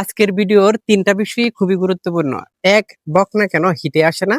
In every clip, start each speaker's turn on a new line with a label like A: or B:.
A: আজকের ভিডিওর তিনটা বিষয় খুবই গুরুত্বপূর্ণ। এক, বকনা কেন হিটে আসে না?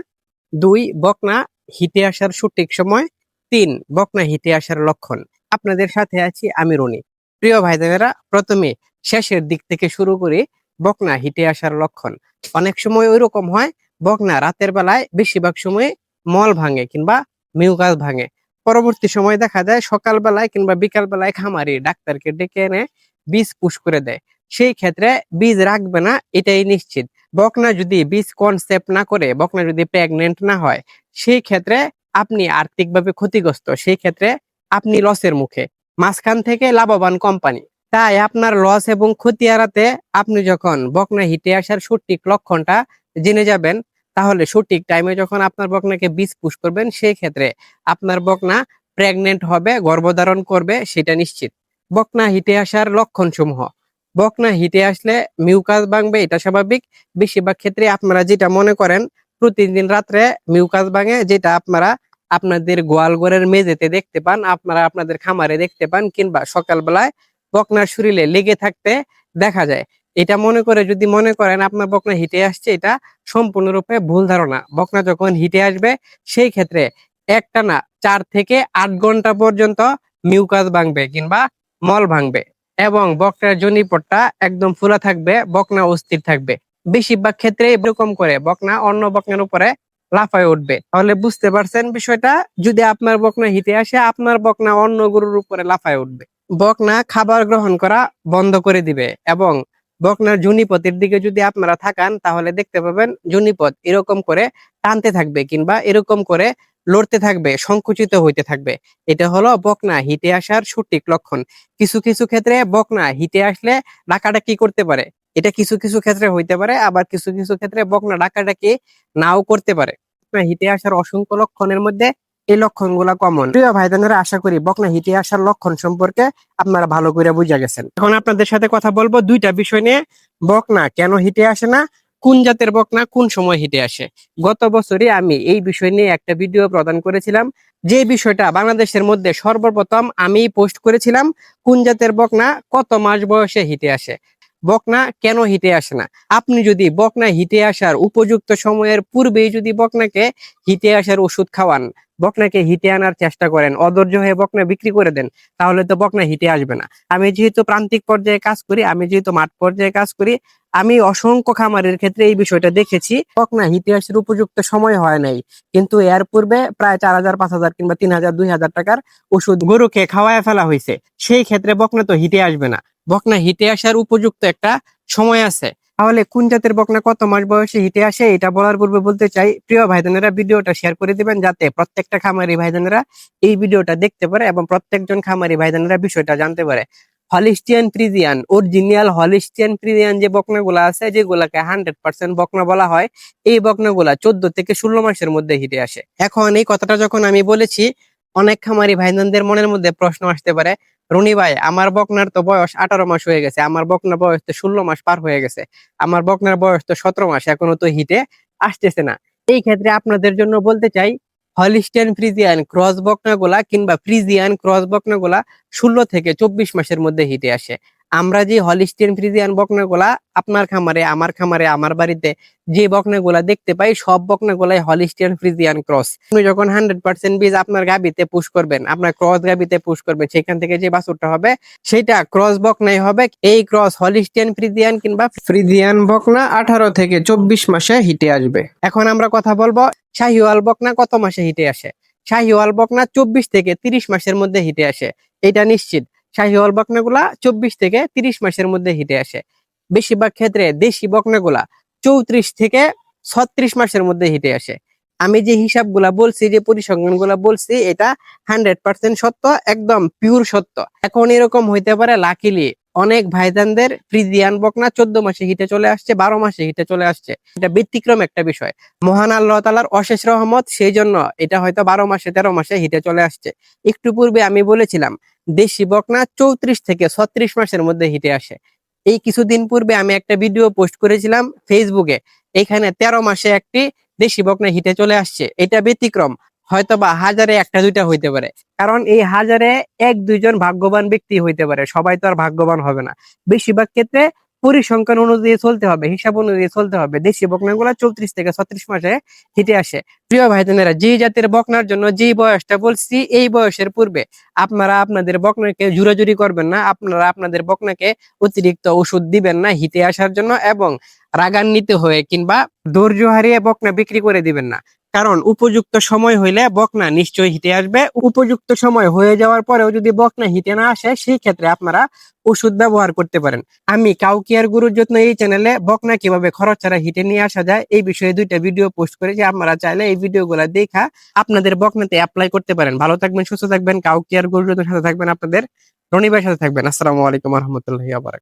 A: দুই, বকনা হিটে আসার সঠিক সময়? তিন, বকনা হিটে আসার লক্ষণ? আপনাদের সাথে আছি আমি রনি। প্রিয় ভাই বোনেরা প্রথমে শেষের দিক থেকে শুরু করে বকনা হিটে আসার লক্ষণ। অনেক সময় ওইরকম হয়, বকনা রাতের বেলায় বেশিরভাগ সময় মল ভাঙে কিংবা মিউকাস ভাঙে। পরবর্তী সময় দেখা যায় সকাল বেলায় কিংবা বিকাল বেলায় খামারি ডাক্তারকে ডেকে এনে বীজ পুশ করে দেয়। সেই ক্ষেত্রে বীজ রাখবে না, এটাই নিশ্চিত। বকনা যদি বীজ কনসেপ্ট না করে, বকনা যদি প্রেগনেন্ট না হয়, সেই ক্ষেত্রে আপনি আর্থিকভাবে ক্ষতিগ্রস্ত, সেই ক্ষেত্রে আপনি লসের মুখে। মাঝখান থেকে লাভবান কোম্পানি তাই আপনার লস এবং ক্ষতি এড়াতে আপনি যখন বকনা হিটে আসার সঠিক লক্ষণটা জেনে যাবেন, তাহলে সঠিক টাইমে যখন আপনার বকনাকে বীজ পুশ করবেন, সেই ক্ষেত্রে আপনার বকনা প্রেগনেন্ট হবে, গর্ভধারণ করবে, সেটা নিশ্চিত। বকনা হিটে আসার লক্ষণ সমূহ বকনা হিটে আসলে মিউকাস ভাঙবে, এটা স্বাভাবিক। বেশিরভাগ ক্ষেত্রে আপনারা যেটা মনে করেন, প্রতিদিন রাত্রে মিউকাস ভাঙে, যেটা আপনারা আপনাদের গোয়ালঘরের মেঝেতে দেখতে পান, আপনারা আপনাদের খামারে দেখতে পান, কিংবা সকালবেলায় বকনার শরীরে লেগে থাকতে দেখা যায়। এটা মনে করে, যদি মনে করেন আপনার বকনা হিটে আসছে, এটা সম্পূর্ণরূপে ভুল ধারণা। বকনা যখন হিটে আসবে, সেই ক্ষেত্রে একটানা চার থেকে আট ঘণ্টা পর্যন্ত মিউকাস ভাঙবে, কিংবা মল ভাঙবে। এবং বকনার জনিপটটা একদম ফুলা থাকবে, বকনা অস্থির থাকবে। বেশিরভাগ ক্ষেত্রে এরকম করে বকনা অন্য বকনার উপরে লাফায় উঠবে। তাহলে বুঝতে পারছেন বিষয়টা? যদি আপনার বকনা হিটে আসে, আপনার বকনা অন্য গরুর উপরে লাফায় উঠবে। বকনা খাবার গ্রহণ করা বন্ধ করে দিবে এবং বকনার জুনিপথের দিকে যদি আপনারা থাকান, তাহলে দেখতে পাবেন জুনিপথ এরকম করে টানতে থাকবে কিংবা এরকম করে লড়তে থাকবে, সংকুচিত হইতে থাকবে। এটা হলো বকনা, হিটে আসার সঠিক লক্ষণ। কিছু কিছু ক্ষেত্রে বকনা, হিটে আসলে ডাকাটা কি করতে পারে। এটা কিছু কিছু ক্ষেত্রে হইতে পারে, আবার কিছু কিছু ক্ষেত্রে বকনা ডাকাডাকি নাও করতে পারে। হিটে আসার অসংখ্য লক্ষণের মধ্যে এই লক্ষণগুলা কমন প্রিয় ভাই বোনেরা আশা করি বকনা, হিটে আসার লক্ষণ সম্পর্কে আপনারা ভালো করে বুঝে গেছেন। এখন আপনাদের সাথে কথা বলব দুইটা বিষয় নিয়ে। বকনা, কেন হিটে আসে না? কোন জাতের বকনা কোন সময় হিটে আসে? গত বছরই আমি এই বিষয় নিয়ে একটা ভিডিও প্রদান করেছিলাম। যে বিষয়টা বাংলাদেশের মধ্যে সর্বপ্রথম আমি পোস্ট করেছিলাম, কোন জাতের বকনা কত মাস বয়সে হিটে আসে? বকনা কেন হিটে আসে না? আপনি যদি বকনা হিটে আসার উপযুক্ত সময়ের পূর্বেই যদি বকনাকে হিটে আসার ওষুধ খাওয়ান, বকনাকে হিটে আনার চেষ্টা করেন, অধৈর্য হয়ে বকনা বিক্রি করে দেন, তাহলে তো বকনা হিটে আসবে না। আমি যেহেতু প্রান্তিক পর্যায়ে কাজ করি, আমি যেহেতু মাঠ পর্যায়ে কাজ করি আমি অসংখ্য খামারের ক্ষেত্রে এই বিষয়টা দেখেছি। হিটে আসার উপযুক্ত সময় হয় নাই। কিন্তু এর পূর্বে প্রায় চার হাজার, পাঁচ হাজার কিংবা তিন হাজার, দুই হাজার টাকার ওষুধ গরুকে খাওয়ায় ফেলা হয়েছে। সেই ক্ষেত্রে বকনা তো হিটে আসবে না। বকনা হিটে আসার উপযুক্ত একটা সময় আছে। তাহলে কোন জাতের বকনা, কত মাস বয়সে হিটে আসে, এটা বলার পূর্বে বলতে চাই, প্রিয় ভাইজানেরা, ভিডিওটা শেয়ার করে দিবেন যাতে প্রত্যেকটা খামারি ভাইজানেরা এই ভিডিওটা দেখতে পারে এবং প্রত্যেকজন খামারি ভাইজানেরা বিষয়টা জানতে পারে। হলিস্টিয়ান প্রিজিয়ান অরিজিনাল হলিস্টিয়ান প্রিজিয়ান যে বকনাগুলা আছে, যেগুলাকে হান্ড্রেড পার্সেন্ট বকনা বলা হয়, এই বকনাগুলা চোদ্দ থেকে ষোলো মাসের মধ্যে হিটে আসে। এখন এই কথাটা যখন আমি বলেছি, অনেক খামারি ভাইজানদের মনের মধ্যে প্রশ্ন আসতে পারে, রনি ভাই, আমার বকনার তো বয়স আঠারো মাস হয়ে গেছে, আমার বকনার বয়স তো ষোলো মাস পার হয়ে গেছে, আমার বকনার বয়স তো সতেরো মাস, এখনও তো হিটে আসতেছে না। এই ক্ষেত্রে আপনাদের জন্য বলতে চাই হলিস্টিয়ান ফ্রিজিয়ান ক্রস বকনাগুলা কিংবা ফ্রিজিয়ান ক্রস বকনাগুলা ষোলো থেকে চব্বিশ মাসের মধ্যে হিটে আসে। আমরা যে হলিস্টিয়ান ফ্রিজিয়ান বকনাগুলা আপনার খামারে, আমার খামারে, আমার বাড়িতে যে বকনাগুলা দেখতে পাই, সব বকনাগুলাই হলিস্টিয়ান ফ্রিজিয়ান ক্রস আপনি যখন হান্ড্রেড পার্সেন্ট বীজ আপনার গাবিতে পুশ করবেন, আপনার ক্রস গাবিতে পুশ করবেন, সেখান থেকে যে বাছুরটা হবে, সেটা ক্রস বকনাই হবে। এই ক্রস হলিস্টিয়ান ফ্রিজিয়ান কিংবা ফ্রিজিয়ান বকনা আঠারো থেকে চব্বিশ মাসে হিটে আসবে। এখন আমরা কথা বলব, শাহিওয়াল বকনা কত মাসে হিটে আসে? শাহিওয়াল বকনা চব্বিশ থেকে তিরিশ মাসের মধ্যে হিটে আসে। এটা নিশ্চিত। শাহিওয়াল বকনাগুলা চব্বিশ থেকে তিরিশ মাসের মধ্যে হিটে আসে। বেশিরভাগ ক্ষেত্রে দেশি বকনাগুলা চৌত্রিশ থেকে ছত্রিশ মাসের মধ্যে হিটে আসে। আমি যে হিসাবগুলা বলছি, যে পরিসংখ্যানগুলা বলছি, এটা হান্ড্রেড পার্সেন্ট সত্য, একদম পিওর সত্য। এখন এরকম হইতে পারে লাকিলি অনেক ভাইজানদের ফ্রিজিয়ান বকনা চোদ্দ মাসে হিটে চলে আসছে, বারো মাসে হিটে চলে আসছে। এটা ব্যতিক্রম একটা বিষয়। মহান আল্লাহ তালার অশেষ রহমত সেই জন্য এটা হয়তো বারো মাসে, তেরো মাসে হিটে চলে আসছে। একটু পূর্বে আমি বলেছিলাম, দেশি বকনা চৌত্রিশ থেকে ছত্রিশ মাসের মধ্যে হিটে আসে। এই কিছুদিন পূর্বে আমি একটা ভিডিও পোস্ট করেছিলাম ফেসবুকে, এখানে তেরো মাসে একটি দেশি বকনা হিটে চলে আসছে। এটা ব্যতিক্রম। হয়তো বা হাজারে একটা দুইটা হইতে পারে। কারণ এই হাজারে এক দুইজন ভাগ্যবান ব্যক্তি হইতে পারে, সবাই তো আর ভাগ্যবান হবে না। বেশিরভাগ ক্ষেত্রে পরিসংখ্যান অনুযায়ী চলতে হবে, হিসাব অনুযায়ী চলতে হবে। দেশি বকনাগুলো চৌত্রিশ থেকে ছত্রিশ মাসে হিটে আসে। প্রিয় ভাই বোনেরা যে জাতের বকনার জন্য যে বয়সটা বলছি, এই বয়সের পূর্বে আপনারা আপনাদের বকনাকে জুরাজুরি করবেন না, আপনারা আপনাদের বকনাকে অতিরিক্ত ওষুধ দিবেন না হিটে আসার জন্য এবং রাগান্বিত হয়ে কিংবা ধৈর্য হারিয়ে বকনা বিক্রি করে দিবেন না। কারণ উপযুক্ত সময় হইলে বকনা নিশ্চয়ই হিটে আসবে। উপযুক্ত সময় হয়ে যাওয়ার পরেও যদি বকনা হিটে না আসে, সেই ক্ষেত্রে আপনারা ওষুধ ব্যবহার করতে পারেন। আমি কাউকিয়ার গুরুর যত্ন এই চ্যানেলে বকনা কীভাবে খরচ ছাড়া হিটে নিয়ে আসা যায়, এই বিষয়ে দুইটা ভিডিও পোস্ট করেছি আপনারা চাইলে এই ভিডিওগুলো দেখা আপনাদের বকনাতে অ্যাপ্লাই করতে পারেন। ভালো থাকবেন, সুস্থ থাকবেন কাউকিয়ার গুরুর যত্নের সাথে থাকবেন আপনাদের। রনিবার সাথে থাকবেন। আসসালামু আলাইকুম রহমতুল্লাহ আবার